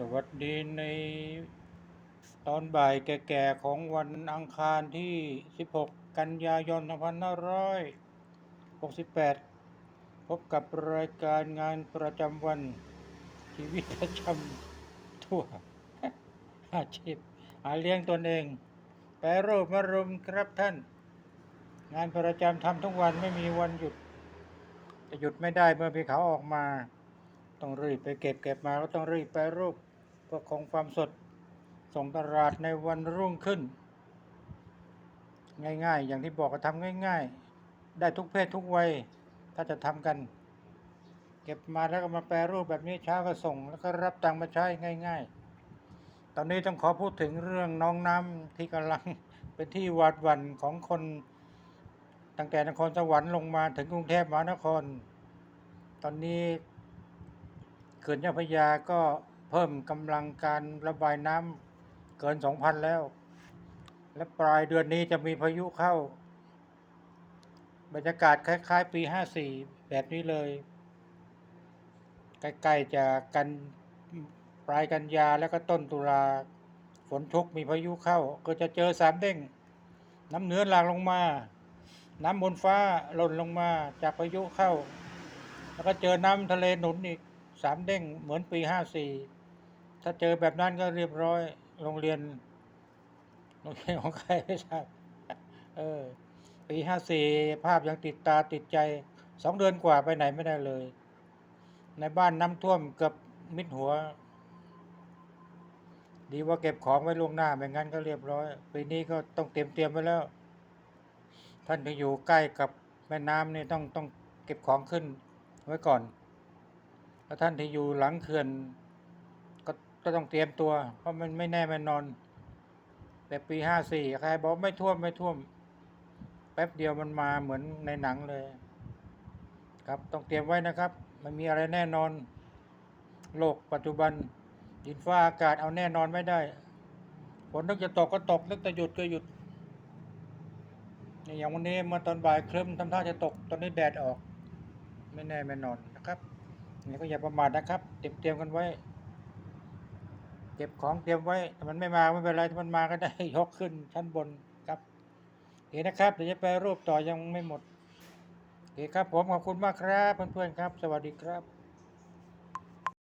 สวัสดีในตอนบ่ายแก่ๆของวันอังคารที่ 16 กันยายน 2568 พบกับรายการงานประจำวัน ชีวิตประจำทั่วอาชีพหาเลี้ยงตนเอง แปรรูปมรุมครับท่าน งานประจำทำทุกวันไม่มีวันหยุด จะหยุดไม่ได้เมื่อพี่เขาออกมา ต้องรีบไปเก็บเก็บมาก็ต้องรีบไปรูป เพื่อคงความสดส่งตลาดในวันรุ่งขึ้น ง่ายๆ อย่างที่บอกก็ทำง่าย ๆ ได้ทุกเพศทุกวัยถ้าจะทำกัน เก็บมาแล้วก็มาแปรรูปแบบนี้เช้าก็ส่ง แล้วก็รับตังค์มาใช้ง่าย ๆ ตอนนี้ต้องขอพูดถึงเรื่องน้องน้ำที่กำลังเป็นที่หวาดหวั่นของคนตั้งแต่นครสวรรค์ลงมาถึงกรุงเทพมหานคร ตอนนี้เขื่อนเจ้าพระยาก็ เพิ่มกำลังการระบายน้ำเกิน 2,000 แล้ว และปลายเดือนนี้จะมีพายุเข้า บรรยากาศคล้าย ๆ ปี 54 แบบนี้เลย ใกล้ๆจะกันปลายกันยาแล้วก็ต้นตุลาฝนชุกมีพายุเข้า ก็จะเจอสามเด้ง น้ำเหนือหลากลงมา น้ำบนฟ้าหล่นลงมาจากพายุเข้า แล้วก็เจอน้ำทะเลหนุนอีกสามเด้งเหมือนปีห้าสี่ ถ้าเจอแบบนั้นก็เรียบร้อย โรงเรียน โรงเรียนของใครไม่ทราบเออปีห้าสี่ภาพยังติดตาติดใจสองเดือนกว่าไปไหนไม่ได้เลย ในบ้านน้ำท่วมเกือบมิดหัว ดีว่าเก็บของไว้ล่วงหน้าไม่งั้นก็เรียบร้อยปีนี้ก็ต้องเตรียมเตรียมไว้แล้ว ท่านที่อยู่ใกล้กับแม่น้ำนี่ต้องต้องเก็บของขึ้นไว้ก่อนแล้วท่านที่อยู่หลังเขื่อน ก็ต้องเตรียมตัว เพราะมันไม่แน่ม่นอน แต่ปีห้าสี่ใครบอกไม่ท่วมไม่ท่วม แป๊บเดียวมันมาเหมือนในหนังเลย ครับต้องเตรียมไว้นะครับ มันมีอะไรแน่นอน โลกปัจจุบันดินฟ้าอากาศเอาแน่นอนไม่ได้ฝนนึกจะตกก็ตกนึกจะหยุดก็หยุดนี่อย่างวันนี้เมื่อตอนบ่ายครึ้มทำท่าจะตกตอนนี้แดดออก ไม่แน่ไม่นอนนะครับนี่ก็อย่าประมาทนะครับ เตรียมเตรียมกันไว้ เก็บของเตรียมไว้ถ้ามันไม่มาไม่เป็นไรถ้ามันมาก็ได้ยกขึ้นชั้นบนครับโอเคนะครับเดี๋ยวจะไปรูปต่อยังไม่หมดโอเคครับผมขอบคุณมากครับเพื่อนๆครับ สวัสดีครับ